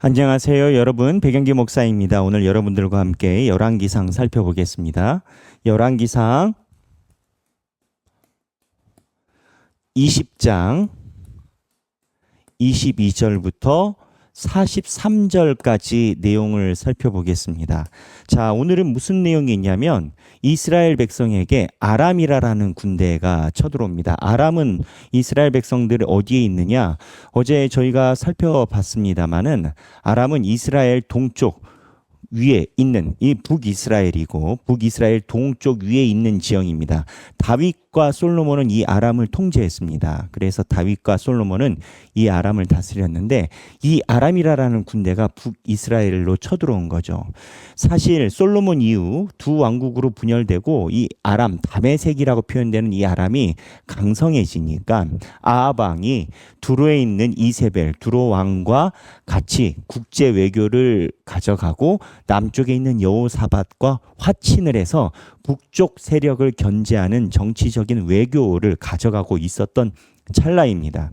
안녕하세요, 여러분. 백영기 목사입니다. 오늘 여러분들과 함께 열왕기상 살펴보겠습니다. 열왕기상 20장 22절부터 43절까지 내용을 살펴보겠습니다. 자, 오늘은 무슨 내용이 있냐면 이스라엘 백성에게 아람이라라는 군대가 쳐들어옵니다. 아람은 이스라엘 백성들이 어디에 있느냐? 어제 저희가 살펴봤습니다마는 아람은 이스라엘 동쪽 위에 있는 이 북이스라엘이고 북이스라엘 동쪽 위에 있는 지형입니다. 다윗 과 솔로몬은 이 아람을 통제했습니다. 그래서 다윗과 솔로몬은 이 아람을 다스렸는데 이 아람이라라는 군대가 북이스라엘로 쳐들어온 거죠. 사실 솔로몬 이후 두 왕국으로 분열되고 이 아람 다메색이라고 표현되는 이 아람이 강성해지니까 아합 왕이 두로에 있는 이세벨 두로 왕과 같이 국제 외교를 가져가고 남쪽에 있는 여호사밧과 화친을 해서 북쪽 세력을 견제하는 정치적인 외교를 가져가고 있었던 찰나입니다.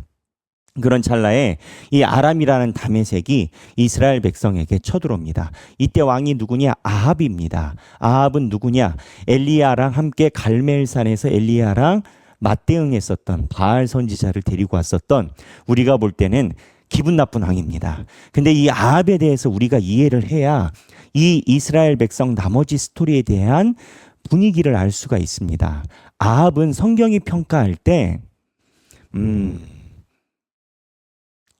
그런 찰나에 이 아람이라는 다메색이 이스라엘 백성에게 쳐들어옵니다. 이때 왕이 누구냐? 아합입니다. 아합은 누구냐? 엘리야랑 함께 갈멜산에서 엘리야랑 맞대응했었던 바알 선지자를 데리고 왔었던 우리가 볼 때는 기분 나쁜 왕입니다. 근데 이 아합에 대해서 우리가 이해를 해야 이 이스라엘 백성 나머지 스토리에 대한 분위기를 알 수가 있습니다. 아합은 성경이 평가할 때, 음,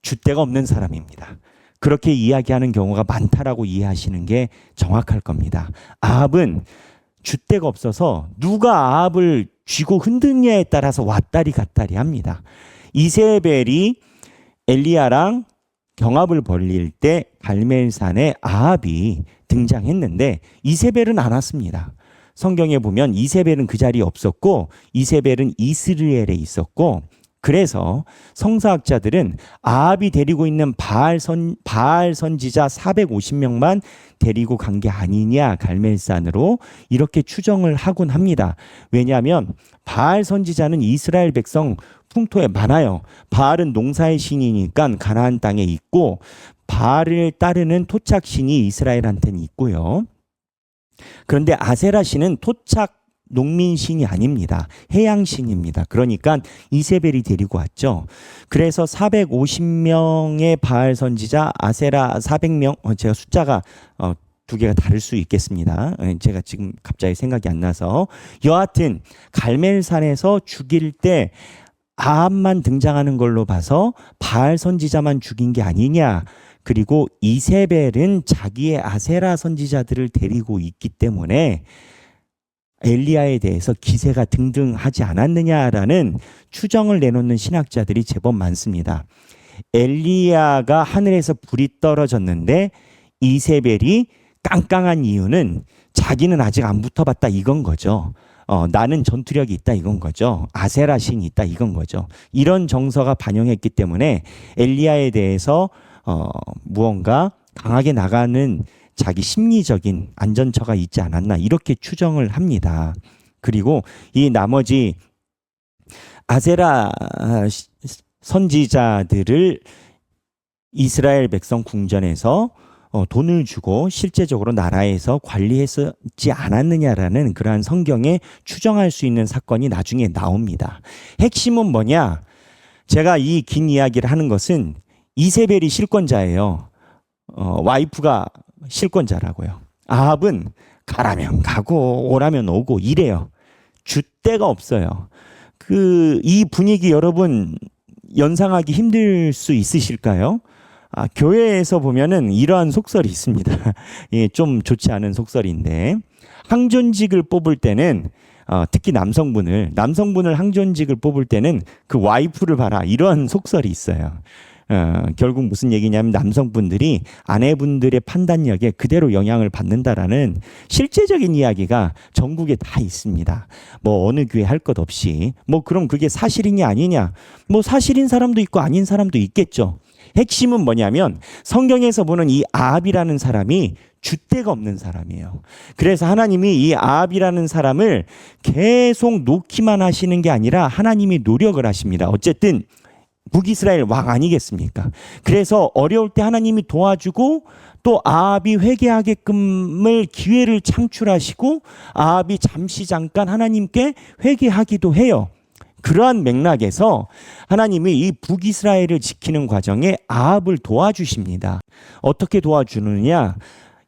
줏대가 없는 사람입니다. 그렇게 이야기하는 경우가 많다라고 이해하시는 게 정확할 겁니다. 아합은 줏대가 없어서 누가 아합을 쥐고 흔드냐에 따라서 왔다리 갔다리 합니다. 이세벨이 엘리야랑 경합을 벌릴 때 갈멜산에 아합이 등장했는데 이세벨은 안 왔습니다. 성경에 보면 이세벨은 그 자리에 없었고 이세벨은 이스라엘에 있었고 그래서 성사학자들은 아합이 데리고 있는 바알 선 바알 선지자 450명만 데리고 간 게 아니냐 갈멜산으로 이렇게 추정을 하곤 합니다. 왜냐하면 바알 선지자는 이스라엘 백성 풍토에 많아요. 바알은 농사의 신이니까 가나안 땅에 있고 바알을 따르는 토착 신이 이스라엘한테는 있고요. 그런데 아세라 신은 토착 농민 신이 아닙니다. 해양 신입니다. 그러니까 이세벨이 데리고 왔죠. 그래서 450명의 바알 선지자 아세라 400명 어, 제가 숫자가 어, 두 개가 다를 수 있겠습니다. 예, 제가 지금 갑자기 생각이 안 나서 여하튼 갈멜산에서 죽일 때 아합만 등장하는 걸로 봐서 바알 선지자만 죽인 게 아니냐. 그리고 이세벨은 자기의 아세라 선지자들을 데리고 있기 때문에 엘리야에 대해서 기세가 등등하지 않았느냐라는 추정을 내놓는 신학자들이 제법 많습니다. 엘리야가 하늘에서 불이 떨어졌는데 이세벨이 깡깡한 이유는 자기는 아직 안 붙어봤다 이건 거죠. 어, 나는 전투력이 있다 이건 거죠. 아세라 신이 있다 이건 거죠. 이런 정서가 반영했기 때문에 엘리야에 대해서 어, 무언가 강하게 나가는 자기 심리적인 안전처가 있지 않았나 이렇게 추정을 합니다. 그리고 이 나머지 아세라 선지자들을 이스라엘 백성 궁전에서 어, 돈을 주고 실제적으로 나라에서 관리했지 않았느냐라는 그러한 성경에 추정할 수 있는 사건이 나중에 나옵니다. 핵심은 뭐냐? 제가 이 긴 이야기를 하는 것은 이세벨이 실권자예요. 어, 와이프가 실권자라고요. 아합은 가라면 가고 오라면 오고 이래요. 줏대가 없어요. 그 이 분위기 여러분 연상하기 힘들 수 있으실까요? 아, 교회에서 보면은 이러한 속설이 있습니다. 예, 좀 좋지 않은 속설인데 항존직을 뽑을 때는 어, 특히 남성분을 남성분을 항존직을 뽑을 때는 그 와이프를 봐라 이러한 속설이 있어요. 어, 결국 무슨 얘기냐면 남성분들이 아내분들의 판단력에 그대로 영향을 받는다라는 실제적인 이야기가 전국에 다 있습니다. 뭐 어느 교회 할 것 없이 뭐 그럼 그게 사실이냐 아니냐 뭐 사실인 사람도 있고 아닌 사람도 있겠죠. 핵심은 뭐냐면 성경에서 보는 이 아합이라는 사람이 줏대가 없는 사람이에요. 그래서 하나님이 이 아합이라는 사람을 계속 놓기만 하시는 게 아니라 하나님이 노력을 하십니다. 어쨌든 북이스라엘 왕 아니겠습니까? 그래서 어려울 때 하나님이 도와주고 또 아합이 회개하게끔을 기회를 창출하시고 아합이 잠시 잠깐 하나님께 회개하기도 해요. 그러한 맥락에서 하나님이 이 북이스라엘을 지키는 과정에 아합을 도와주십니다. 어떻게 도와주느냐?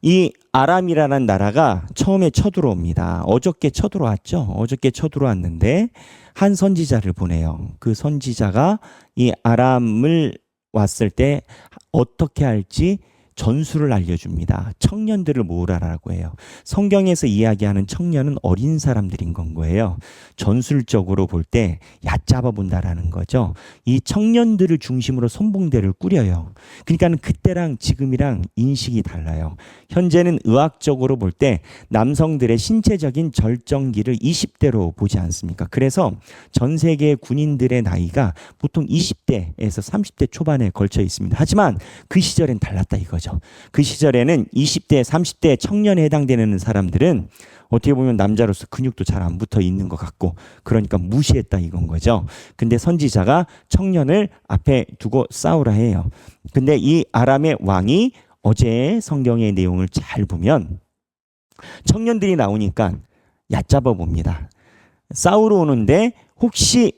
이 아람이라는 나라가 처음에 쳐들어옵니다. 어저께 쳐들어왔죠. 어저께 쳐들어왔는데 한 선지자를 보내요. 그 선지자가 이 아람을 왔을 때 어떻게 할지 전술을 알려줍니다. 청년들을 모으라라고 해요. 성경에서 이야기하는 청년은 어린 사람들인 건 거예요. 전술적으로 볼 때 얕잡아 본다라는 거죠. 이 청년들을 중심으로 선봉대를 꾸려요. 그러니까 그때랑 지금이랑 인식이 달라요. 현재는 의학적으로 볼 때 남성들의 신체적인 절정기를 20대로 보지 않습니까? 그래서 전 세계 군인들의 나이가 보통 20대에서 30대 초반에 걸쳐 있습니다. 하지만 그 시절엔 달랐다 이거죠. 그 시절에는 20대, 30대 청년에 해당되는 사람들은 어떻게 보면 남자로서 근육도 잘 안 붙어 있는 것 같고 그러니까 무시했다 이건 거죠. 근데 선지자가 청년을 앞에 두고 싸우라 해요. 근데 이 아람의 왕이 어제 성경의 내용을 잘 보면 청년들이 나오니까 얕잡아 봅니다. 싸우러 오는데 혹시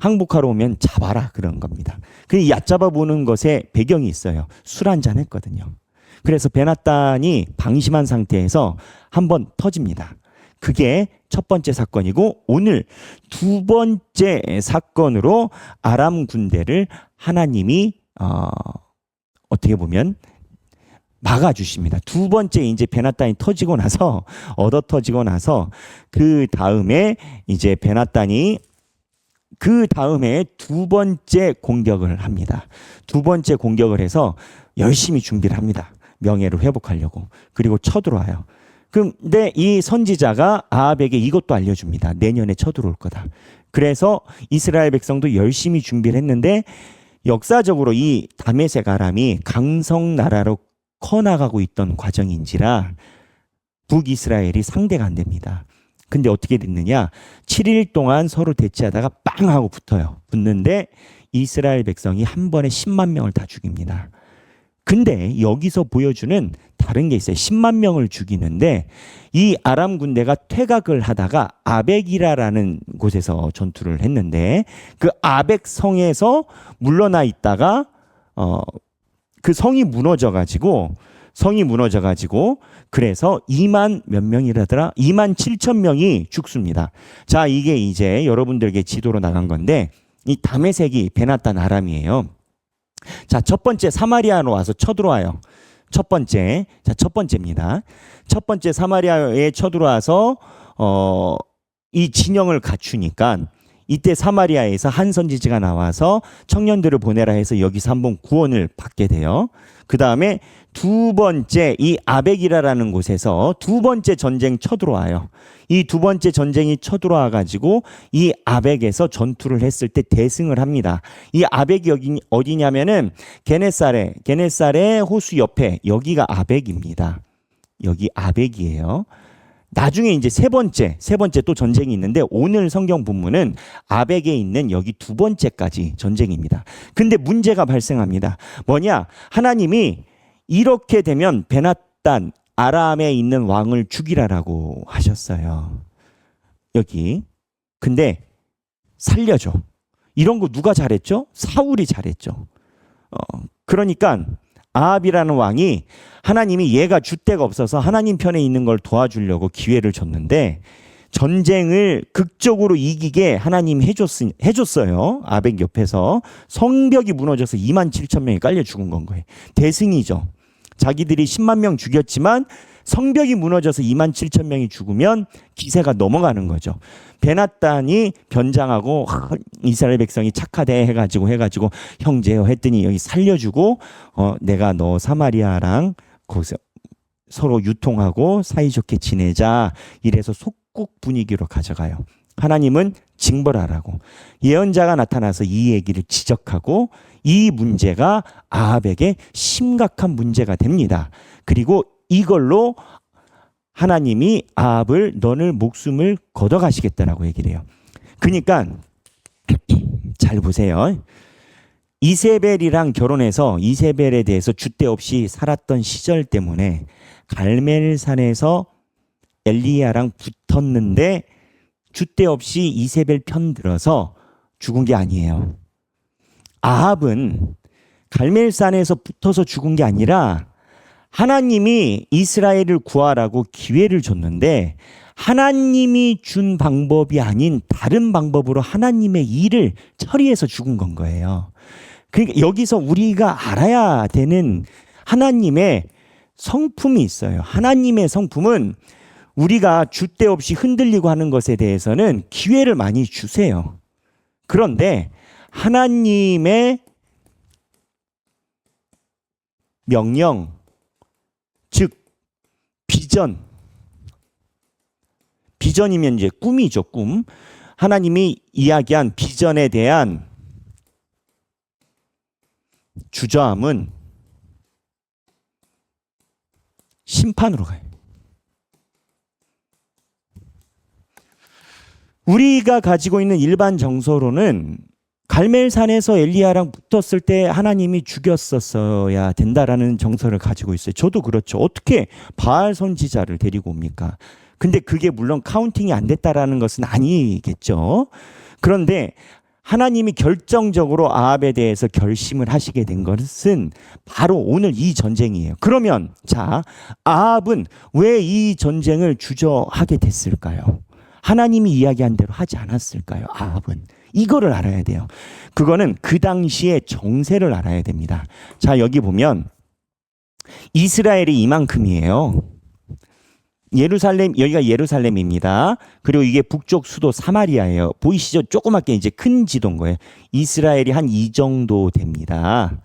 항복하러 오면 잡아라 그런 겁니다. 그 얕잡아 보는 것에 배경이 있어요. 술 한 잔 했거든요. 그래서 베나단이 방심한 상태에서 한번 터집니다. 그게 첫 번째 사건이고 오늘 두 번째 사건으로 아람 군대를 하나님이 어, 어떻게 보면 막아주십니다. 두 번째 이제 베나단이 터지고 나서 얻어 터지고 나서 그 다음에 이제 베나단이 그 다음에 두 번째 공격을 합니다. 두 번째 공격을 해서 열심히 준비를 합니다. 명예를 회복하려고. 그리고 쳐들어와요. 근데 이 선지자가 아합에게 이것도 알려줍니다. 내년에 쳐들어올 거다. 그래서 이스라엘 백성도 열심히 준비를 했는데 역사적으로 이 다메섹 아람이 강성 나라로 커나가고 있던 과정인지라 북이스라엘이 상대가 안 됩니다. 근데 어떻게 됐느냐? 7일 동안 서로 대치하다가 빵 하고 붙어요. 붙는데 이스라엘 백성이 한 번에 10만 명을 다 죽입니다. 근데 여기서 보여주는 다른 게 있어요. 10만 명을 죽이는데 이 아람 군대가 퇴각을 하다가 아벡이라라는 곳에서 전투를 했는데 그 아벡 성에서 물러나 있다가 어 그 성이 무너져 가지고 성이 무너져 가지고 그래서 2만 몇 명이라더라? 2만 7천 명이 죽습니다. 자, 이게 이제 여러분들에게 지도로 나간 건데 이 다메섹이 베나탄 아람이에요. 자, 첫 번째 사마리아로 와서 쳐들어와요. 첫 번째. 자, 첫 번째입니다. 첫 번째 사마리아에 쳐들어와서 어, 이 진영을 갖추니까 이때 사마리아에서 한 선지자가 나와서 청년들을 보내라 해서 여기서 한번 구원을 받게 돼요. 그 다음에 두 번째 이 아벡이라라는 곳에서 두 번째 전쟁 쳐들어와요. 이 두 번째 전쟁이 쳐들어와 가지고 이 아벡에서 전투를 했을 때 대승을 합니다. 이 아벡이 여기 어디냐면은 게네사레, 게네사레 호수 옆에 여기가 아벡입니다. 여기 아벡이에요. 나중에 이제 세 번째, 세 번째 또 전쟁이 있는데 오늘 성경 본문은 아벡에 있는 여기 두 번째까지 전쟁입니다. 근데 문제가 발생합니다. 뭐냐? 하나님이 이렇게 되면 베나단 아람에 있는 왕을 죽이라라고 하셨어요. 여기. 근데 살려줘. 이런 거 누가 잘했죠? 사울이 잘했죠. 어, 그러니까 아합이라는 왕이 하나님이 얘가 줏대가 없어서 하나님 편에 있는 걸 도와주려고 기회를 줬는데 전쟁을 극적으로 이기게 하나님 해줬, 해줬어요. 아벡 옆에서 성벽이 무너져서 2만 7천 명이 깔려 죽은 건 거예요. 대승이죠. 자기들이 10만 명 죽였지만 성벽이 무너져서 2만 7천 명이 죽으면 기세가 넘어가는 거죠. 베나단이 변장하고 이스라엘 백성이 착하대 해가지고 해가지고 형제요 했더니 여기 살려주고 어 내가 너 사마리아랑 거기서 서로 유통하고 사이좋게 지내자 이래서 속국 분위기로 가져가요. 하나님은 징벌하라고 예언자가 나타나서 이 얘기를 지적하고 이 문제가 아합에게 심각한 문제가 됩니다. 그리고 이걸로 하나님이 아합을 너를 목숨을 걷어 가시겠다라고 얘기를 해요. 그러니까 잘 보세요. 이세벨이랑 결혼해서 이세벨에 대해서 줏대 없이 살았던 시절 때문에 갈멜산에서 엘리야랑 붙었는데 줏대 없이 이세벨 편 들어서 죽은 게 아니에요. 아합은 갈멜산에서 붙어서 죽은 게 아니라 하나님이 이스라엘을 구하라고 기회를 줬는데 하나님이 준 방법이 아닌 다른 방법으로 하나님의 일을 처리해서 죽은 건 거예요. 그러니까 여기서 우리가 알아야 되는 하나님의 성품이 있어요. 하나님의 성품은 우리가 줏대 없이 흔들리고 하는 것에 대해서는 기회를 많이 주세요. 그런데 하나님의 명령, 즉 비전, 비전이면 이제 꿈이죠, 꿈. 하나님이 이야기한 비전에 대한 주저함은 심판으로 가요. 우리가 가지고 있는 일반 정서로는 갈멜산에서 엘리야랑 붙었을 때 하나님이 죽였었어야 된다라는 정서를 가지고 있어요. 저도 그렇죠. 어떻게 바알 선지자를 데리고 옵니까? 근데 그게 물론 카운팅이 안 됐다라는 것은 아니겠죠. 그런데 하나님이 결정적으로 아합에 대해서 결심을 하시게 된 것은 바로 오늘 이 전쟁이에요. 그러면 자, 아합은 왜 이 전쟁을 주저하게 됐을까요? 하나님이 이야기한 대로 하지 않았을까요? 아합은 이거를 알아야 돼요. 그거는 그 당시의 정세를 알아야 됩니다. 자, 여기 보면 이스라엘이 이만큼이에요. 예루살렘 여기가 예루살렘입니다. 그리고 이게 북쪽 수도 사마리아예요. 보이시죠? 조그맣게 이제 큰 지도인 거예요. 이스라엘이 한 이 정도 됩니다.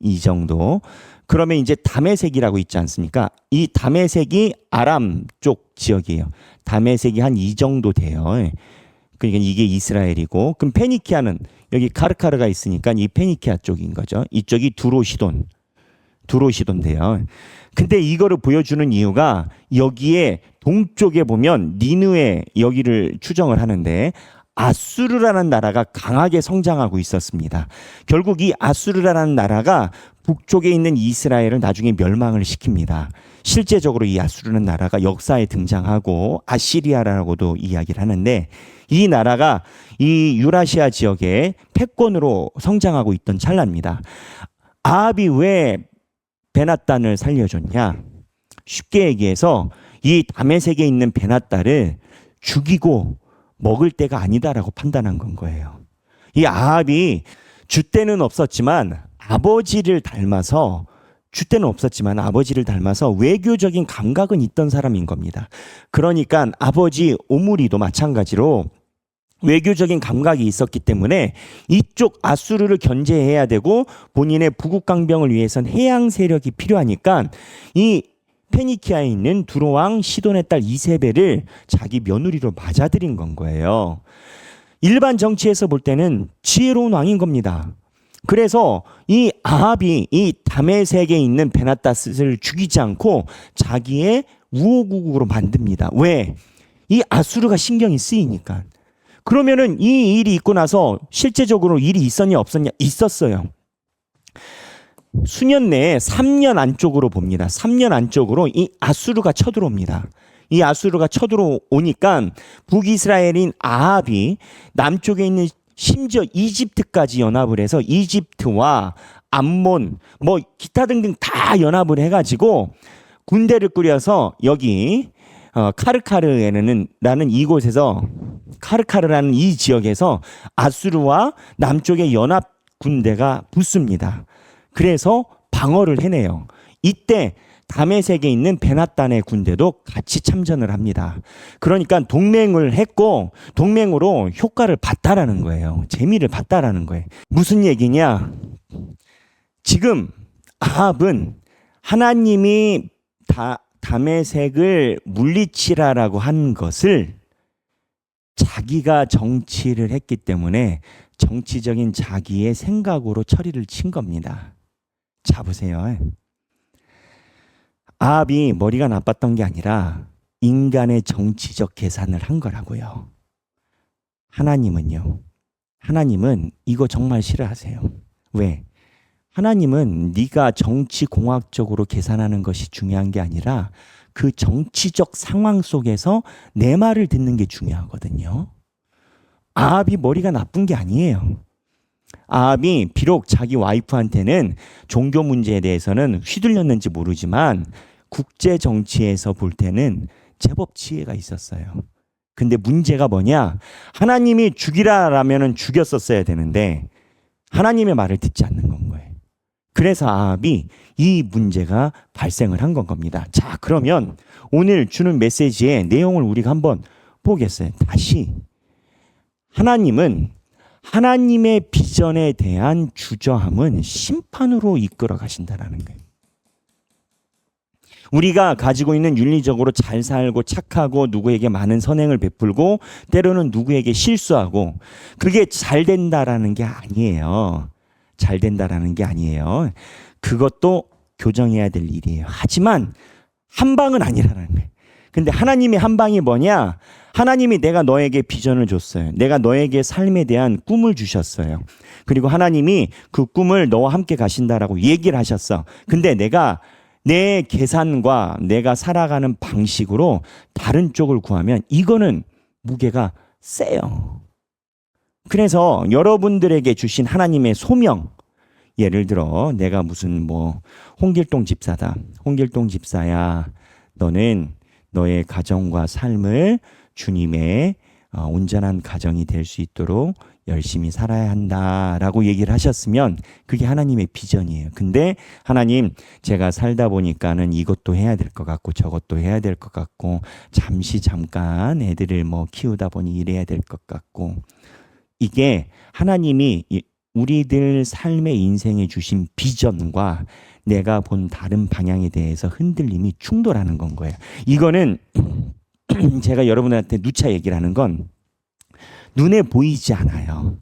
이 정도. 그러면 이제 다메색이라고 있지 않습니까? 이 다메색이 아람 쪽 지역이에요. 다메색이 한 이 정도 돼요. 그러니까 이게 이스라엘이고 그럼 페니키아는 여기 카르카르가 있으니까 이 페니키아 쪽인 거죠. 이쪽이 두로시돈. 두로시돈데요. 근데 이거를 보여주는 이유가 여기에 동쪽에 보면 니누에 여기를 추정을 하는데 아수르라는 나라가 강하게 성장하고 있었습니다. 결국 이 아수르라는 나라가 북쪽에 있는 이스라엘을 나중에 멸망을 시킵니다. 실제적으로 이 아수르는 나라가 역사에 등장하고 아시리아라고도 이야기를 하는데 이 나라가 이 유라시아 지역에 패권으로 성장하고 있던 찰나입니다. 아합이 왜 베나단을 살려줬냐? 쉽게 얘기해서 이 다메섹에 있는 베나단을 죽이고 먹을 때가 아니다라고 판단한 건 거예요. 이 아합이 주때는 없었지만 아버지를 닮아서 주때는 없었지만 아버지를 닮아서 외교적인 감각은 있던 사람인 겁니다. 그러니까 아버지 오므리도 마찬가지로 외교적인 감각이 있었기 때문에 이쪽 아수르를 견제해야 되고 본인의 부국 강병을 위해선 해양 세력이 필요하니까 이 페니키아에 있는 두로왕 시돈의 딸 이세벨을 자기 며느리로 맞아들인 건 거예요. 일반 정치에서 볼 때는 지혜로운 왕인 겁니다. 그래서 이 아합이 이 다메섹에 있는 베나다스를 죽이지 않고 자기의 우호국으로 만듭니다. 왜? 이 아수르가 신경이 쓰이니까. 그러면은 이 일이 있고 나서 실제적으로 일이 있었냐 없었냐 있었어요. 수년 내에 3년 안쪽으로 봅니다. 3년 안쪽으로 이 아수르가 쳐들어옵니다. 이 아수르가 쳐들어오니까 북이스라엘인 아합이 남쪽에 있는 심지어 이집트까지 연합을 해서 이집트와 암몬 뭐 기타 등등 다 연합을 해가지고 군대를 꾸려서 여기 어, 카르카르에는 라는 이곳에서 카르카르라는 이 지역에서 아수르와 남쪽의 연합 군대가 붙습니다. 그래서 방어를 해내요. 이때 다메섹에 있는 베나단의 군대도 같이 참전을 합니다. 그러니까 동맹을 했고 동맹으로 효과를 봤다라는 거예요. 재미를 봤다라는 거예요. 무슨 얘기냐? 지금 아합은 하나님이 다 다메섹을 물리치라라고 한 것을 자기가 정치를 했기 때문에 정치적인 자기의 생각으로 처리를 친 겁니다. 자 보세요. 아합이 머리가 나빴던 게 아니라 인간의 정치적 계산을 한 거라고요. 하나님은요. 하나님은 이거 정말 싫어하세요. 왜? 하나님은 네가 정치 공학적으로 계산하는 것이 중요한 게 아니라 그 정치적 상황 속에서 내 말을 듣는 게 중요하거든요. 아합이 머리가 나쁜 게 아니에요. 아합이 비록 자기 와이프한테는 종교 문제에 대해서는 휘둘렸는지 모르지만 국제 정치에서 볼 때는 제법 지혜가 있었어요. 근데 문제가 뭐냐? 하나님이 죽이라라면은 죽였었어야 되는데 하나님의 말을 듣지 않는 건 거예요. 그래서 아합이 이 문제가 발생을 한 건 겁니다. 자, 그러면 오늘 주는 메시지의 내용을 우리가 한번 보겠어요. 다시 하나님은 하나님의 비전에 대한 주저함은 심판으로 이끌어 가신다라는 거예요. 우리가 가지고 있는 윤리적으로 잘 살고 착하고 누구에게 많은 선행을 베풀고 때로는 누구에게 실수하고 그게 잘 된다라는 게 아니에요. 잘 된다라는 게 아니에요. 그것도 교정해야 될 일이에요. 하지만 한 방은 아니라는 거예요. 근데 하나님의 한 방이 뭐냐? 하나님이 내가 너에게 비전을 줬어요. 내가 너에게 삶에 대한 꿈을 주셨어요. 그리고 하나님이 그 꿈을 너와 함께 가신다라고 얘기를 하셨어. 근데 내가 내 계산과 내가 살아가는 방식으로 다른 쪽을 구하면 이거는 무게가 세요. 그래서 여러분들에게 주신 하나님의 소명, 예를 들어 내가 무슨 뭐 홍길동 집사다. 홍길동 집사야. 너는 너의 가정과 삶을 주님의 어, 온전한 가정이 될 수 있도록 열심히 살아야 한다라고 얘기를 하셨으면 그게 하나님의 비전이에요. 근데 하나님 제가 살다 보니까는 이것도 해야 될 것 같고 저것도 해야 될 것 같고 잠시 잠깐 애들을 뭐 키우다 보니 이래야 될 것 같고 이게 하나님이 이- 우리들 삶의 인생에 주신 비전과 내가 본 다른 방향에 대해서 흔들림이 충돌하는 건 거예요. 이거는 제가 여러분한테 누차 얘기를 하는 건 눈에 보이지 않아요.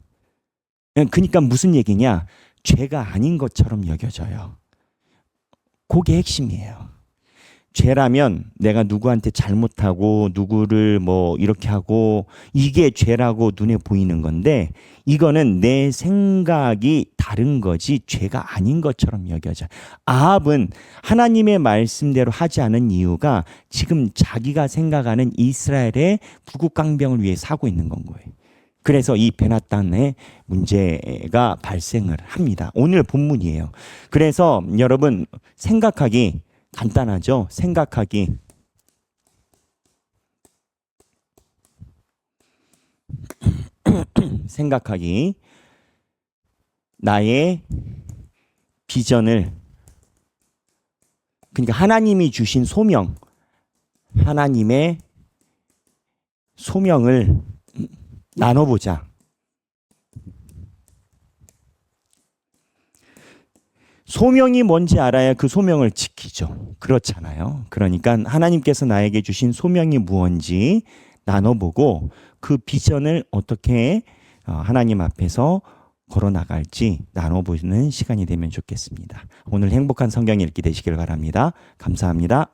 그러니까 무슨 얘기냐? 죄가 아닌 것처럼 여겨져요. 그게 핵심이에요. 죄라면 내가 누구한테 잘못하고 누구를 뭐 이렇게 하고 이게 죄라고 눈에 보이는 건데 이거는 내 생각이 다른 거지 죄가 아닌 것처럼 여겨져. 아합은 하나님의 말씀대로 하지 않은 이유가 지금 자기가 생각하는 이스라엘의 부국강병을 위해 사고 있는 건 거예요. 그래서 이 베나단의 문제가 발생을 합니다. 오늘 본문이에요. 그래서 여러분 생각하기 간단하죠? 생각하기. 생각하기. 나의 비전을 그러니까 하나님이 주신 소명 하나님의 소명을 나눠보자. 소명이 뭔지 알아야 그 소명을 지키죠. 그렇잖아요. 그러니까 하나님께서 나에게 주신 소명이 무언지 나눠보고 그 비전을 어떻게 어, 하나님 앞에서 걸어 나갈지 나눠보는 시간이 되면 좋겠습니다. 오늘 행복한 성경 읽기 되시길 바랍니다. 감사합니다.